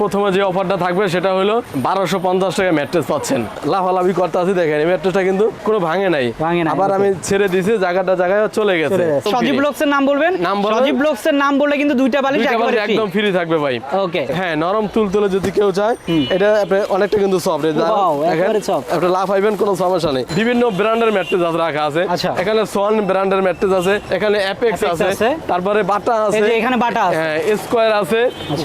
প্রথমে যে অফারটা থাকবে সেটা হলো বারোশো পঞ্চাশ টাকা ম্যাট্রেস পাচ্ছেন। লাফালাফি করতে আছি দেখেন এই ম্যাট্রেসটা কিন্তু কোনো ভাঙে নাই। ভাঙে নাই, আবার আমি ছেড়ে দিছি জায়গাটা জায়গায় চলে গেছে। সজীব ব্লগস নাম বলবেন? নাম বলবেন। সজীব ব্লগস নাম বললে কিন্তু দুইটা বালিশ একেবারে একদম ফ্রি থাকবে ভাই। ওকে হ্যাঁ নরম তুল তুলে যদি কেউ চায় এটা অনেকটা কিন্তু সফট। আপনি লাভ পাইবেন কোনো সমস্যা নেই। বিভিন্ন ব্র্যান্ডের ম্যাট্রেস আছে রাখা আছে। আচ্ছা। এখানে সোয়ান ব্র্যান্ডের ম্যাট্রেস আছে এখানে অ্যাপেক্স আছে। তারপরে বাটা এই আছে। যে এখানে বাটা আছে। হ্যাঁ স্কোয়ার আছে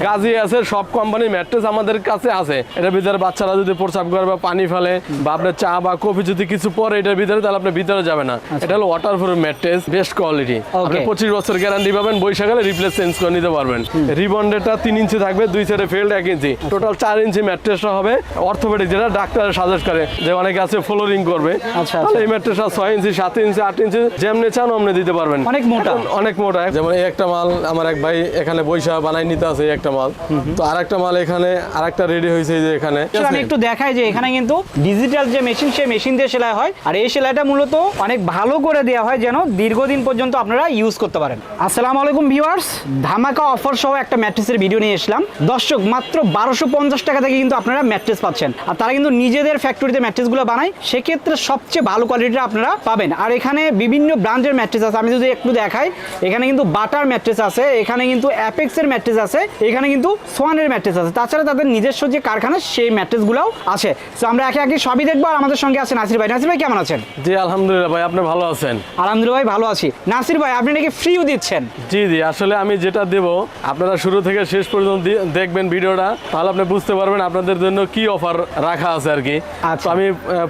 গাজি আছে সব কোম্পানির ম্যাট্রেস আমাদের কাছে আছে। এটার ভিতরে বাচ্চারা যদি প্রসাব করে বা পানি ফেলে বা আপনার চা বা কফি যদি কিছু পরে এটার ভিতরে তাহলে আপনি ভিতরে যাবে না। এটা হলো waterproof mattress best quality আপনি পঁচিশ বছর গ্যারান্টি পাবেন বৈশাখালে রিপ্লেস চেঞ্জ করে নিতে পারবেন। রিবন্ডেটা তিন ইঞ্চি থাকবে দুই সাইডে ফিল্ড এক ইঞ্চি টোটাল চার ইঞ্চি ম্যাট্রেসটা হবে। অর্থোপেডিক যেটা ডাক্তার সাজেস্ট করে যে অনেকে আছে ফ্লোরিং করবে। আচ্ছা, তাহলে আচ্ছা। এই ম্যাট্রেসটা ছয় ইঞ্চি সাত ইঞ্চি আট ইঞ্চি যেমনি চান অমনি দিতে পারবেন। অনেক মোটা। অনেক মোটা। যেমন এই একটা মাল আমার এক ভাই এখানে বৈশা বানাই নিতে আছে এই একটা মাল। তো আর একটা মাল এখানে আর একটা রেডি হয়েছে যে এখানে। আমি একটু দেখাই যে এখানে কিন্তু ডিজিটাল যে মেশিন সেই মেশিন দিয়ে সেলাই হয়। আর এই সেলাইটা মূলত অনেক ভালো করে দেওয়া হয় যেন দীর্ঘদিন পর্যন্ত আপনারা ইউজ করতে পারেন। আসসালামু আলাইকুম ভিউয়ার্স ধামাকা অফার সহ একটা ম্যাট্রেসের ভিডিও নিয়ে এসলাম। দর্শক, মাত্র বারোশো পঞ্চাশ টাকা থেকে কিন্তু আপনারা ম্যাট্রেস পাচ্ছেন। আর তারা কিন্তু নিজেদের ফ্যাক্টরিতে ম্যাট্রেসগুলো বানায়, সেক্ষেত্রে সবচেয়ে ভালো কোয়ালিটির আপনারা পাবেন। আর এখানে বিভিন্ন ব্র্যান্ডের ম্যাট্রেস আছে। আমি যদি একটু দেখাই, এখানে কিন্তু বাটার ম্যাট্রেস আছে, এখানে কিন্তু অ্যাপেক্সের ম্যাট্রেস আছে, এখানে কিন্তু সোয়ানের ম্যাট্রেস আছে। তাছাড়া তাদের নিজস্ব যে কারখানা সেই ম্যাট্রেসগুলোও আছে। তো আমরা একে একে সবই দেখব আর আমাদের সঙ্গে আছে নাসির ভাই। নাসির ভাই কেমন আছেন? জি আলহামদুলিল্লাহ ভাই আপনি ভালো আছেন? আলহামদুলিল্লাহ ভাই ভালো আছি। নাসির ভাই আপনি নাকি ফ্রিও দিচ্ছেন? জি জি আসলে আমি যেটা দেব আপনারা শুরু থেকে শেষ পর্যন্ত দেখবেন ভিডিওটা তাহলে আপনি বুঝতে পারবেন আপনাদের জন্য কি অফার রাখা আছে আর কি। আচ্ছা। তো আমি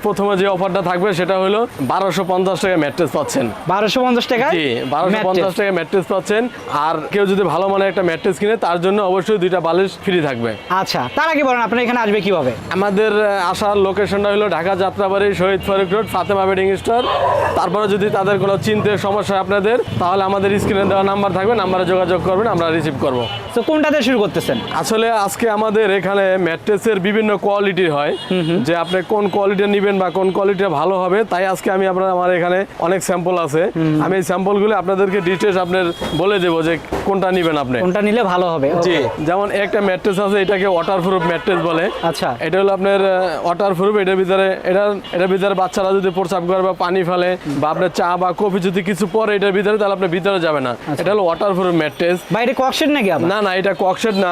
প্রথমে যে অফারটা থাকবে সেটা হলো বারোশো পঞ্চাশ টাকা ম্যাট্রেস পাচ্ছেন। বারোশো পঞ্চাশ টাকা জি বারোশো পঞ্চাশ টাকা ম্যাট্রেস পাচ্ছেন। আর কেউ যদি ভালো মানের একটা ম্যাট্রেস কিনে তার জন্য অবশ্যই দুইটা বালিশ ফ্রি থাকবে। আচ্ছা তার আগে বলেন আপনার এখানে আসবে কীভাবে? আমাদের আসার লোকেশনটা হলো Dhaka Jatrabari Shahid Faruk road Fatema bedding store তারপরে যদি তাদের কোনো চিনতে সমস্যা আপনাদের তাহলে আমাদের স্ক্রিনে দেওয়া নাম্বার থাকবে নাম্বারে যোগাযোগ করবেন আমরা রিসিভ করব। তো কোনটাতে শুরু করতেছেন? আসলে আজকে আমাদের এখানে ম্যাট্রেসের বিভিন্ন কোয়ালিটি হয়। যে আপনি কোন কোয়ালিটি নেবেন বা কোন কোয়ালিটি ভালো হবে তাই আজকে আমি আপনার আমার এখানে অনেক স্যাম্পল আছে। আমি এই স্যাম্পলগুলো আপনাদেরকে ডিটেলস আপনার বলে দেবো যে কোনটা নেবেন আপনি। কোনটা নিলে ভালো হবে? জি যেমন একটা ম্যাট্রেস আছে এটাকে ওয়াটার প্রুফ ম্যাট্রেস বলে। আচ্ছা। এটা হলো আপনার ওয়াটার প্রুফ এটার ভিতরে এটার এটার ভিতরে বাচ্চারা যদি প্রসাব করে বা পানি ফেলে বা আপনার চা বা কফি যদি কিছু পরে এটার ভিতরে তাহলে আপনি ভিতরে যাবে না। এটা হলো ওয়াটার প্রুফ ম্যাট্রেস বাইরে ককশেট নাকি না না এটা ককশেড না।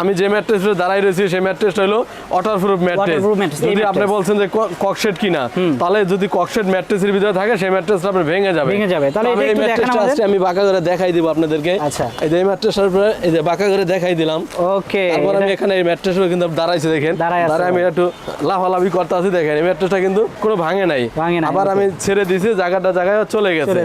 আমি যে ম্যাট্রেসে দাঁড়াই রয়েছি সেই ম্যাট্রেসটা হলো ওয়াটার প্রুফ ম্যাট্রেস যদি আপনি বলছেন যে ককশেড কিনা তাহলে যদি ককশেড ম্যাট্রেসের ভিতরে থাকে সেই ম্যাট্রেসটা আপনার ভেঙে যাবে। ভেঙে যাবে। তাহলে এই ম্যাট্রেসটা আজকে আমি বাঁকা করে দেখাই দিব আপনাদেরকে। আচ্ছা। এই যে ম্যাট্রেসটার উপরে এই যে বাঁকা করে দেখাই দিলাম। ওকে। তারপর আমি এখানে এই ম্যাট্রেসের কিন্তু দাঁড়াইছি দেখেন। দাঁড়ায় আমি একটু লাফালাফি করতে আছি দেখেন। এই ম্যাট্রেসটা কিন্তু কোনো ভাঙে নাই। ভাঙে নাই, আবার আমি ছেড়ে দিয়েছি জায়গাটা জায়গায় চলে গেছে।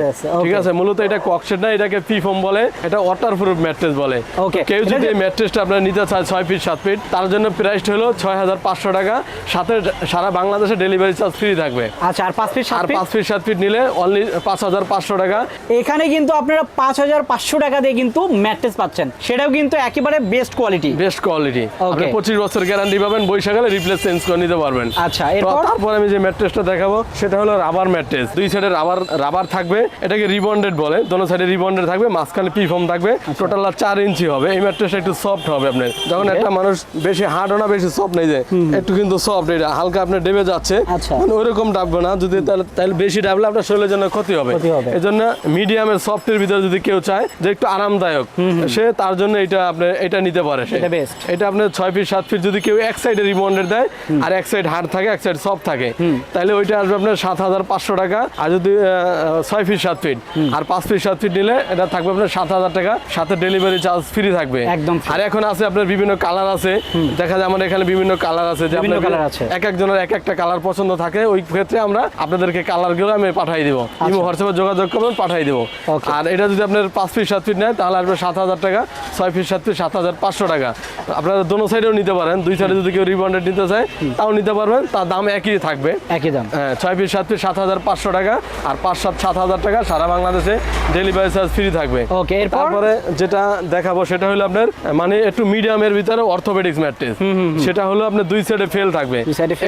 ঠিক আছে? মূলত এটা ককশেড না এটাকে পিফোম বলে এটা ওয়াটার প্রুফ ম্যাট্রেস বলে। Okay. কেউ যদি এই ম্যাট্রেসটা আপনার নিতে চায় ছয় ফিট সাত ফিট তার জন্য প্রাইসটা হলো ছয় হাজার পাঁচশো টাকা। সাথে সারা বাংলাদেশে ডেলিভারি চার্জ ফ্রি থাকবে। আচ্ছা আর পাঁচ ফিট আর পাঁচ ফিট সাত ফিট নিলে অনলি পাঁচ হাজার পাঁচশো টাকা। এখানে কিন্তু আপনারা পাঁচ হাজার পাঁচশো টাকা দিয়ে কিন্তু ম্যাট্রেস পাচ্ছেন। সেটাও কিন্তু একেবারে বেস্ট কোয়ালিটি বেস্ট কোয়ালিটি আপনি পঁচিশ বছর গ্যারান্টি পাবেন বৈশাখালে রিপ্লেস চেঞ্জ করে নিতে পারবেন। আচ্ছা, এরপর? তারপর আমি যে ম্যাট্রেসটা দেখাবো সেটা হলো রাবার ম্যাট্রেস। দুই সাইডে রাবার রাবার থাকবে এটাকে রিবন্ডেড বলে। দোনো সাইডে রিবন্ডেড থাকবে মাঝখানে পি ফোম থাকবে। আচ্ছা। টোটাল চার ইঞ্চি হবে এই ম্যাট্রেসটা একটু সফট হবে আপনার। যখন একটা মানুষ বেশি হার্ডও না বেশি সফট নেই যে একটু কিন্তু সফট এটা হালকা আপনার ডেবে যাচ্ছে। আচ্ছা। মানে ওইরকম ডাববে না যদি তাহলে তাহলে বেশি ডাবলে আপনার শরীরের জন্য ক্ষতি হবে। এই জন্য মিডিয়ামের সফটের ভিতরে যদি কেউ চায় যে একটু আরামদায়ক সে তার জন্য এটা আপনি এটা নিতে পারে সে। এটা আপনার ছয় ফিট সাত ফিট যদি কেউ এক সাইডে রিবন্ডেড দেয় আর এক সাইড হার্ড থাকে এক সাইড সফট থাকে তাহলে ওইটা আসবে আপনার সাত হাজার পাঁচশো টাকা। আর যদি ছয় ফিট সাত ফিট আর পাঁচ ফিট সাত ফিট নিলে এটা থাকবে আপনার সাত হাজার টাকা। সাথে ডেলিভারি চার্জ ফ্রি থাকবে। একদম আর এখন আছে আপনার বিভিন্ন কালার আছে। দেখা যায় আমাদের এখানে বিভিন্ন কালার আছে যে বিভিন্ন আপনার colour আছে। এক একজনের এক একটা কালার পছন্দ থাকে ওই ক্ষেত্রে আমরা আপনাদেরকে কালারগুলো আমি পাঠাই দিব। ইমো হোয়াটসঅ্যাপে যোগাযোগ করবেন পাঠাই দিব। আচ্ছা। আর এটা যদি আপনার পাঁচ ফিট সাত ফিট নেয় তাহলে আসবে সাত হাজার টাকা ছয় ফিট সাত ফিট সাত হাজার পাঁচশো টাকা। আপনারা দোনো সাইডেও নিতে পারেন দুই সাইডে যদি কেউ রিবন্ডেড নিতে চায় তাও নিতে পারবেন তার দাম একই থাকবে। একই দাম। হ্যাঁ ছয় ফিট সাত ফিট সাত হাজার পাঁচশো টাকা আর পাঁচ সাত সাত হাজার টাকা সারা বাংলাদেশে ডেলিভারি চার্জ ফ্রি থাকবে। Okay, এরপর? তারপরে যেটা দেখাবো দেখাবো সেটা হলো আপনার মানে একটু মিডিয়ামের ভিতরে অর্থোপেডিক্স ম্যাট্রেস সেটা হলো আপনার দুই সাইডে ফেল থাকবে?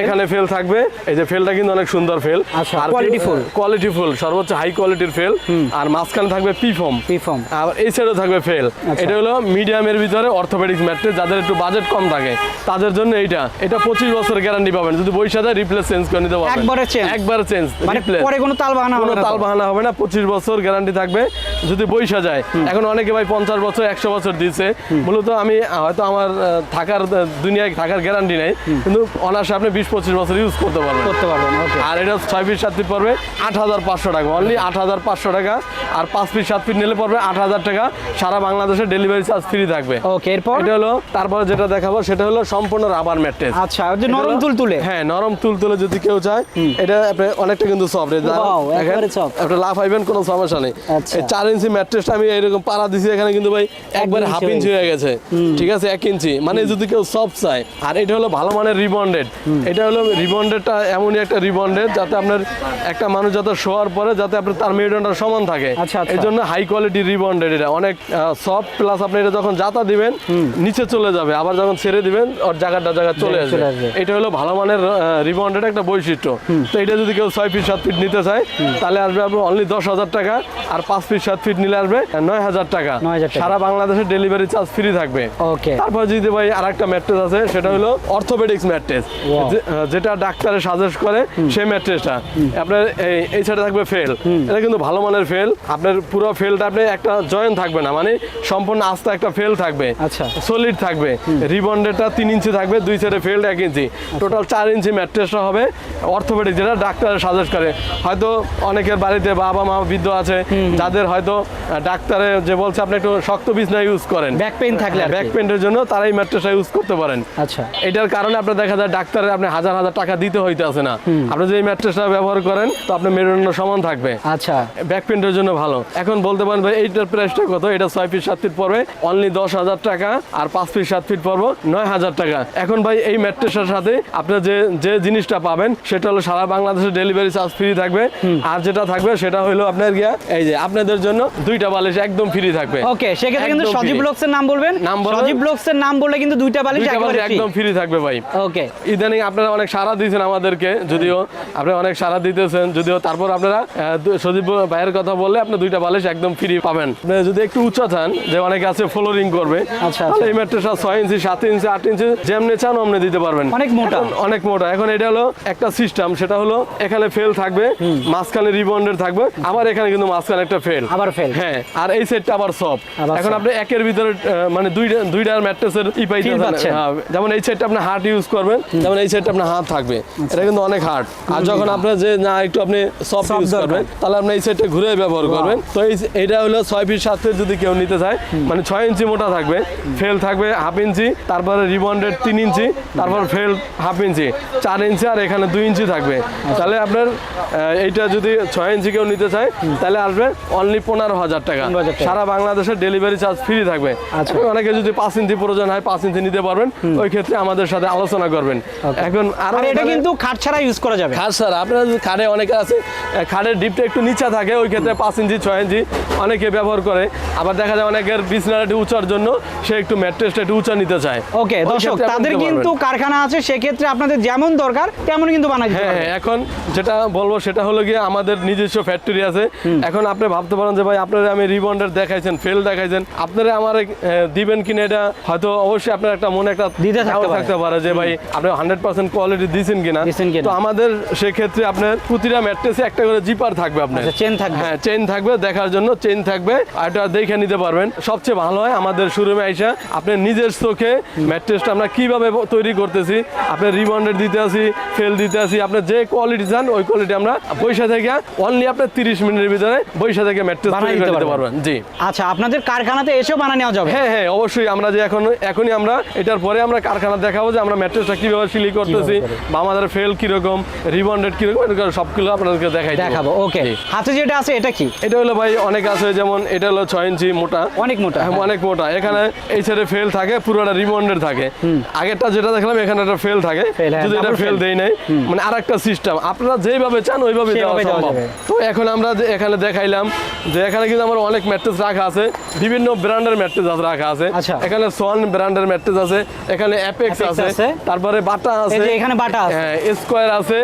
এখানে ফেল থাকবে এই যে ফেলটা কিন্তু অনেক সুন্দর ফেল আচ্ছা, quality full। কোয়ালিটি ফুল সর্বোচ্চ হাই কোয়ালিটির ফেল আর মাঝখানে থাকবে পি ফোম পিফর্ম আর এই সাইডেও থাকবে ফেল আচ্ছা। এটা হলো মিডিয়ামের ভিতরে অর্থোপেডিক্স ম্যাট্রেস যাদের একটু বাজেট কম থাকে। তাদের জন্য এইটা। এটা পঁচিশ বছর গ্যারান্টি পাবেন। যদি বইসা যায় রিপ্লেস চেঞ্জ করে নিতে পারবেন। একবারে change? একবার চেঞ্জ মানে পরে কোনো তাল বাহানা হবে না তাল বাহানা হবে না। পঁচিশ বছর গ্যারান্টি থাকবে। যদি বইসা যায় এখন অনেকে ভাই পঞ্চাশ বছর একশো বছর দিচ্ছে মূলত আমি হয়তো আমার থাকার দুনিয়ায় থাকার গ্যারান্টি নেই কিন্তু অনার্সে আপনি বিশ পঁচিশ বছর ইউজ করতে পারবেন। করতে পারবেন আর এটা ছয় পিস সাত ফিট পড়বে আট হাজার পাঁচশো টাকা। অনলি আট হাজার পাঁচশো টাকা আর পাঁচ পিস সাত ফিট নিলে পড়বে আট হাজার টাকা। সারা বাংলাদেশে ডেলিভারি চার্জ ফ্রি থাকবে। ওকে এরপর? এটা হলো তারপরে যেটা দেখাবো সেটা হলো সম্পূর্ণ রাবার ম্যাট্রেস আচ্ছা যে নরম তুল তুলে? হ্যাঁ নরম তুল তুলে যদি কেউ চায় এটা আপনি- অনেকটা কিন্তু সফট Wow, একেবারে soft। আপনি লাভ পাইবেন কোনো সমস্যা নেই। আচ্ছা। চার ইঞ্চি ম্যাট্রেসটা আমি এরকম পাড়া দিছি এখানে কিন্তু ভাই একবারে হাফ ইঞ্চি হয়ে গেছে। ঠিক আছে এক ইঞ্চি মানে যদি কেউ সফট চায়। আর এটা হলো ভালো মানের রিবন্ডেড এটা হলো রিবন্ডেডটা এমনই একটা রিবন্ডেড যাতে আপনার একটা মানুষ যাতে শোয়ার পরে যাতে আপনার তার মেরুদণ্ডটা সমান থাকে। এই জন্য হাই কোয়ালিটি রিবন্ডেড এটা। অনেক সফট প্লাস আপনি এটা যখন জাতা দিবেন নিচে চলে যাবে। আবার যখন ছেড়ে দিবেন ওর জায়গাটা জায়গা চলে আসবে। এটা হলো ভালো মানের রিবন্ডেড একটা বৈশিষ্ট্য। তো এটা যদি কেউ ছয় ফিট সাত ফিট নিতে চায় তাহলে আসবে আপনার অনলি দশ হাজার টাকা আর পাঁচ ফিট সাত ফিট নিলে আসবে নয় হাজার টাকা। সারা বাংলাদেশে ডেলিভারি চার্জ ফ্রি থাকবে। ওকে তারপর যদি ভাই আর একটা ম্যাট্রেস আছে সেটা হলো অর্থোপেডিক্স ম্যাট্রেস যেটা ডাক্তারে সাজেস্ট করে সেই ম্যাট্রেসটা আপনার এই এই সাইডে থাকবে ফেল এটা কিন্তু ভালো মানের ফেল আপনার পুরো ফেলটা আপনি একটা জয়েন থাকবে না মানে সম্পূর্ণ আস্তে একটা ফেল থাকবে। আচ্ছা। সলিড থাকবে। রিবন্ডেডটা তিন ইঞ্চি থাকবে দুই সাইডে ফেল্ড এক ইঞ্চি। টোটাল চার ইঞ্চি ম্যাট্রেসটা হবে অর্থোপেডিক যেটা ডাক্তার সাজেস্ট করে। হয়তো অনেকের বাড়িতে বাবা মা বৃদ্ধ আছে যাদের হয়তো ডাক্তারে যে বলছে আপনি একটু শক্ত বিছনা ইউজ করেন। ব্যাক পেইন থাকলে ব্যাক। পেন্টের জন্য তারা এই ম্যাট্রেসটা ইউজ করতে পারেন। আচ্ছা। এটার কারণে আপনার দেখা যায় ডাক্তারের আপনি হাজার হাজার টাকা দিতে হইতে আছে না আপনি যে এই ম্যাট্রেসটা ব্যবহার করেন তো আপনার মেরুদণ্ড সমান থাকবে। আচ্ছা। ব্যাক পেন্টের জন্য ভালো। এখন বলতে পারেন ভাই এইটার প্রাইসটা কত? এটা ছয় ফিট সাত ফিট পড়বে। অনলি দশ হাজার টাকা আর পাঁচ ফিট সাত ফিট পড়ব। নয় হাজার টাকা। এখন ভাই এই ম্যাট্রেসের সাথে আপনার যে যে জিনিসটা পাবেন সেটা হলো সারা বাংলাদেশে ডেলিভারি চার্জ ফ্রি থাকবে। আর যেটা থাকবে সেটা হলো আপনার গিয়া এই যে আপনাদের জন্য দুইটা বালিশ একদম ফ্রি থাকবে। ওকে সেক্ষেত্রে কিন্তু সজীব ব্লগস এর নাম বলবেন? নাম বলবেন। সজীব ব্লগস এর নাম বললে কিন্তু দুইটা বালিশ একেবারে একদম ফ্রি থাকবে ভাই। ওকে ইদানিং আপনারা অনেক সারা দিয়েছেন আমাদেরকে যদিও আপনারা অনেক সারা দিতেছেন যদিও তারপর আপনারা সজীব ভাইয়ের কথা বললে আপনি দুইটা বালিশ একদম ফ্রি পাবেন। যদি একটু চান যে অনেকে আছে ফ্লোরিং করবে আচ্ছা, আচ্ছা। এই ম্যাট্রেসটা ছয় ইঞ্চি সাত ইঞ্চি আট ইঞ্চি যেমনি চান অমনি দিতে পারবেন। অনেক মোটা। অনেক মোটা। এখন এটা হলো একটা সিস্টেম সেটা হলো এখানে ফেল থাকবে মাঝখানে রিবন্ডের থাকবে আবার এখানে কিন্তু মাঝখানে একটা ফেল আবার fail। হ্যাঁ আর এই সেটটা আবার সফট এখন। আপনি একের ভিতরে মানে দুইটা দুইটার ম্যাট্রেসের ই পাইতে। হ্যাঁ, যেমন এই সেটটা আপনি হার্ট ইউজ করবেন যেমন এই সেটটা আপনার হাত থাকবে। এটা কিন্তু অনেক হার্ড আর যখন আপনার যে না একটু আপনি সফট ইউজ করবেন তাহলে আপনি এই সেটটা ঘুরে ব্যবহার করবেন। তো এই এটা হলো ছয় ফিট সাত ফিট যদি কেউ নিতে চায় মানে ছয় ইঞ্চি মোটা থাকবে ফেল থাকবে হাফ ইঞ্চি তারপরে রিবন্ডেড তিন ইঞ্চি তারপর ফেল হাফ ইঞ্চি চার ইঞ্চি আর এখানে দুই ইঞ্চি থাকবে। তাহলে আপনার এইটা যদি ছয় ইঞ্চি কেউ নিতে চায় তাহলে আসবে অনলি পনেরো হাজার টাকা। 15,000 টাকা। সারা বাংলাদেশের ডেলিভারি চার্জ ফ্রি থাকবে। আচ্ছা। অনেকে যদি পাঁচ ইঞ্চি প্রয়োজন হয় পাঁচ ইঞ্চি নিতে পারবেন। ওই ক্ষেত্রে আমাদের সাথে আলোচনা করবেন। এখন আর এটা কিন্তু খাট ছাড়া ইউজ করা যাবে। খাট স্যার আপনার খাটে অনেকে আছে খাটের ডিপটা একটু নিচে থাকে ওই ক্ষেত্রে পাঁচ ইঞ্চি ছয় ইঞ্চি অনেকে ব্যবহার করে। আবার দেখা যায় অনেকের বিছনাটা একটু উঁচার জন্য সে একটু ম্যাট্রেসটা একটু উঁচা নিতে চায়। ওকে দর্শক তাদের কিন্তু কারখানা আছে সেক্ষেত্রে আপনাদের যেমন দরকার তেমন কিন্তু বানাই দিতে হ্যাঁ হ্যাঁ এখন যেটা বলব সেটা হলো গিয়ে আমাদের নিজস্ব ফ্যাক্টরি আছে। এখন আপনি ভাবতে পারেন যে ভাই আপনারা আমি রিবন্ডার দেখাইছেন ফেল দেখাইছেন। আপনারা আমার দিবেন কিনা এটা হয়তো অবশ্যই আপনার একটা মনে একটা দ্বিধা থাকতে পারে। যে ভাই আপনি হান্ড্রেড পার্সেন্ট কোয়ালিটি দিয়েছেন কিনা। তো আমাদের সেক্ষেত্রে আপনার প্রতিটা ম্যাট্রেসে একটা করে জিপার থাকবে আপনার। আচ্ছা, chain থাকবে। হ্যাঁ চেন থাকবে দেখার জন্য চেন থাকবে। এটা দেখে নিতে পারবেন। সবচেয়ে ভালো হয় আমাদের শোরুমে আইসা আপনি নিজের চোখে ম্যাট্রেসটা আমরা কীভাবে তৈরি করতেছি আপনি রিবন্ডেড দিতে আসি ফেল দিতে আসি আপনি যে কোয়ালিটি চান ওই কোয়ালিটি আমরা বৈশা থেকে অনলি আপনার তিরিশ মিনিটের ভিতরে বৈশা থেকে ম্যাট্রেস তৈরি দিতে করে দিতে পারবেন। পারবেন। জি। আচ্ছা আপনাদের কারখানাতে এসেও বানিয়ে নেওয়া যাবে। হ্যাঁ হ্যাঁ অবশ্যই আমরা যে এখন এখনই আমরা এটার পরে আমরা কারখানা দেখাবো যে আমরা ম্যাট্রেসটা কীভাবে সিলি করতেছি বা আমাদের ফেল কীরকম রিবন্ডেড কীরকম এরকম সবগুলো আপনাদেরকে দেখাই দেখাবো ওকে হাতে যেটা আছে এটা কি? এটা হলো ভাই অনেক আছে যেমন এটা হলো ছয় ইঞ্চি মোটা। অনেক মোটা হ্যাঁ, হ্যাঁ। অনেক মোটা। এখানে এই সাইডে ফেল থাকে পুরোটা রিবন্ডেড থাকে। আগেরটা যেটা দেখলাম এখানে একটা ফেল থাকে। হ্যাঁ, যদি এটা ফেল। দেই নাই মানে আরেকটা সিস্টেম আপনারা যেভাবে চান ওইভাবে দেওয়া সম্ভব। তো এখন আমরা এখানে দেখাইলাম যে এখানে কিন্তু আমার অনেক ম্যাট্রেস রাখা আছে। বিভিন্ন ব্র্যান্ড ব্র্যান্ডের ম্যাট্রেস আছে রাখা আছে। আচ্ছা। এখানে সোয়ান ব্র্যান্ডের ম্যাট্রেস আছে এখানে অ্যাপেক্স আছে। তারপরে বাটা এই আছে। যে এখানে বাটা আছে। হ্যাঁ স্কোয়ার আছে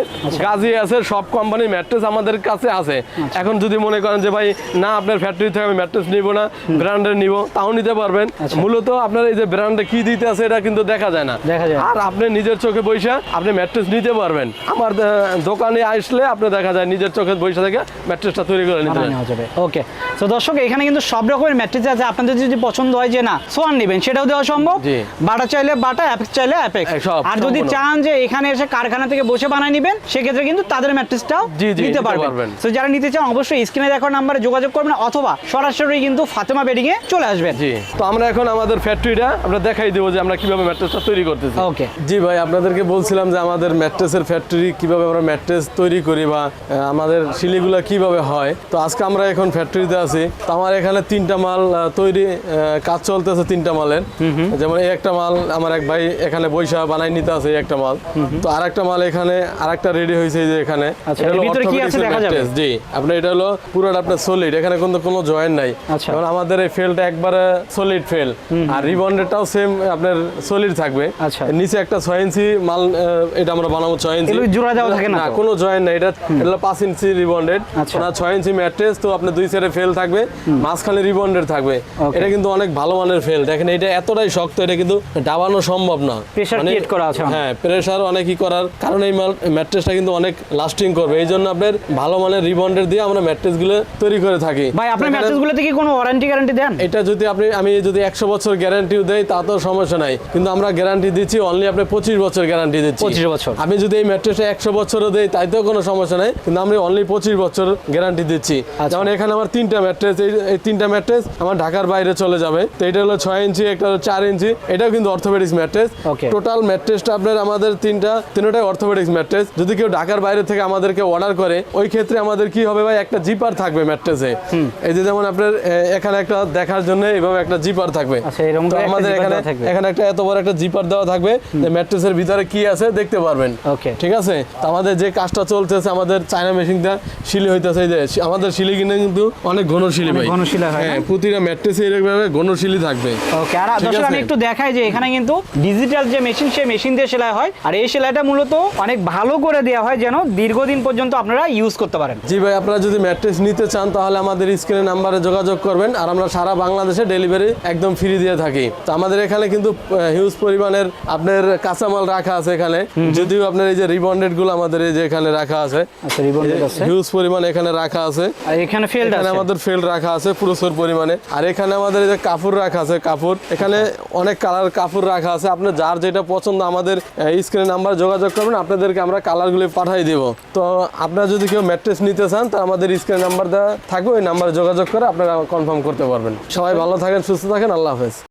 গাজি আছে সব কোম্পানির ম্যাট্রেস আমাদের কাছে আছে। আচ্ছা। এখন যদি মনে করেন যে ভাই না আপনার ফ্যাক্টরি থেকে আমি ম্যাট্রেস নিব না ব্র্যান্ডের নিব তাও নিতে পারবেন। আচ্ছা। মূলত আপনার এই যে ব্র্যান্ডে কি দিতে আছে এটা কিন্তু দেখা যায় না। দেখা যায়। আর আপনি নিজের চোখে বৈশা আপনি ম্যাট্রেস নিতে পারবেন। আমার দোকানে আসলে আপনি দেখা যায় নিজের চোখে বৈশা থেকে ম্যাট্রেসটা তৈরি করে নিতে ওকে তো দর্শক এখানে কিন্তু সব রকমের ম্যাট্রিক্স আছে। আপনাদের যদি পছন্দ হয় যে না সোয়ান নেবেন। সেটাও দেওয়া সম্ভব। বাটা চাইলে বাটা অ্যাপেক্স চাইলে অ্যাপেক্স। আর যদি চান যে এখানে এসে কারখানা থেকে বসে বানায় নেবেন সেক্ষেত্রে কিন্তু তাদের ম্যাট্রিক্সটাও নিতে পারবেন। তো যারা নিতে চান অবশ্যই স্ক্রিনে দেখার নাম্বারে যোগাযোগ করবেন অথবা সরাসরি কিন্তু ফাতেমা বেডিং এ চলে আসবেন। তো আমরা এখন আমাদের ফ্যাক্টরিটা আমরা দেখাই দেবো যে আমরা কীভাবে ম্যাট্রেসটা তৈরি করতেছি। ওকে জি ভাই আপনাদেরকে বলছিলাম যে আমাদের ম্যাট্রেসের ফ্যাক্টরি কীভাবে আমরা ম্যাট্রেস তৈরি করি বা আমাদের শিলিগুলো কীভাবে হয়। তো আজকে আমরা এখন ফ্যাক্টরিতে আছি। তো আমার এখানে তিনটা মাল তৈরি কাজ চলতেছে তিনটা মালের। যেমন এই একটা মাল আমার এক ভাই এখানে বৈশা বানাই নিতে আছে এই একটা মাল। তো আর একটা মাল এখানে আর একটা রেডি হয়েছে যে এখানে। আচ্ছা, জি আপনার এটা হলো পুরোটা আপনার সলিড এখানে কিন্তু কোনো জয়েন্ট নাই। আচ্ছা। যেমন আমাদের এই ফেলটা একবারে সলিড ফেল আর রিবন্ডেডটাও সেম আপনার সলিড থাকবে। আচ্ছা। নিচে একটা ছয় ইঞ্চি মাল এটা আমরা বানাবো ছয় ইঞ্চি জোড়া দেওয়া থাকে না কোনো জয়েন্ট নাই এটা এটা পাঁচ ইঞ্চি রিবন্ডেড আচ্ছা। ছয় ইঞ্চি ম্যাট্রেস তো আপনার দুই সাইডে ফেল থাকবে। মাঝখানে রিবন্ডেড থাকবে. এটা কিন্তু অনেক ভালো মানের ফেল দেখেন এটা এতটাই শক্ত এটা কিন্তু ডাবানো সম্ভব না। Create করা আছে। অনেক। হ্যাঁ অনেকই করার কারণ এই ম্যাট্রেসটা কিন্তু অনেক লাস্টিং করবে। এই জন্য আপনার ভালো মানের রিবন্ডেড দিয়ে আমরা ম্যাট্রেসগুলো তৈরি করে থাকি। ভাই আপনার কি কোনো ওয়ারেন্টি গ্যারান্টি দেন? এটা যদি আপনি আমি যদি একশো বছর গ্যারান্টিও দেই তা তো সমস্যা নাই। কিন্তু আমরা গ্যারান্টি দিচ্ছি অনলি আপনি পঁচিশ বছর গ্যারান্টি দিচ্ছি। 25 বছর। আমি যদি এই ম্যাট্রেসটা একশো বছরও দেই তাইতেও কোনো সমস্যা নাই। কিন্তু আমি অনলি পঁচিশ বছর গ্যারান্টি দিচ্ছি। আচ্ছা। যেমন এখানে আমার তিনটা ম্যাট্রেস এই তিনটা ম্যাট্রেস আমার ঢাকার বাইরে চলে যাবে। তো এটা হলো ছয় ইঞ্চি একটা হলো চার ইঞ্চি। এটাও কিন্তু অর্থোপেডিক্স ম্যাট্রেস টোটাল ম্যাট্রেসটা আপনার আমাদের তিনটা তিনটাই অর্থোপেডিক্স ম্যাট্রেস যদি কেউ ঢাকার বাইরে থেকে আমাদেরকে অর্ডার করে ওই ক্ষেত্রে আমাদের কি হবে ভাই? একটা জিপার থাকবে ম্যাট্রেসে এই যে যেমন আপনার এখানে একটা দেখার জন্য এইভাবে একটা জিপার থাকবে। আচ্ছা, আমাদের এখানে এখানে একটা এত বড় একটা জিপার দেওয়া থাকবে। যে ম্যাট্রেসের ভিতরে কি আছে দেখতে পারবেন। ঠিক আছে? তো আমাদের যে কাজটা চলতেছে আমাদের চায়না মেশিনটা শিলি হইতেছে এই যে আমাদের শিলি কিনে কিন্তু অনেক ঘন শিলি ভাই। ঘন শিলা হ্যাঁ প্রতিটা ম্যাট্রেসে এরকম ঘন শিলি থাকবে। ওকে আর দর্শক আমি একটু দেখাই যে এখানে কিন্তু ডিজিটাল যে মেশিন সেই মেশিন দিয়ে সেলাই হয়। আর এই সেলাইটা মূলত অনেক ভালো করে দেওয়া হয় যেন দীর্ঘদিন পর্যন্ত আপনারা ইউজ করতে পারেন। জি ভাই আপনারা যদি ম্যাট্রেস নিতে চান তাহলে আমাদের স্ক্রিনে নাম্বারে যোগাযোগ করবেন। আর আমরা সারা বাংলাদেশে ডেলিভারি একদম ফ্রি দিয়ে থাকি। তো আমাদের এখানে কিন্তু হিউজ পরিমাণের আপনার কাঁচামাল রাখা আছে এখানে। যদিও আপনার এই যে রিবন্ডেডগুলো আমাদের এই যে এখানে রাখা আছে। আচ্ছা হিউজ পরিমাণ এখানে রাখা আছে। আর এখানে ফেল্ড আছে। আমাদের ফেল রাখা আছে প্রচুর পরিমাণে। আর এখানে আমাদের এই যে কাপড় রাখা আছে, কাপড়, এখানে অনেক কালার কাপড় রাখা আছে। আপনি যার যেটা পছন্দ আমাদের স্ক্রিনে নাম্বার যোগাযোগ করবেন, আপনাদেরকে আমরা কালারগুলি পাঠাই দেব। তো আপনারা যদি কেউ ম্যাট্রেস নিতে চান, তো আমাদের স্ক্রিনে নাম্বার দেওয়া থাকবে, ওই নাম্বারে যোগাযোগ করে আপনারা কনফার্ম করতে পারবেন। সবাই ভালো থাকেন, সুস্থ থাকেন, আল্লাহ হাফেজ।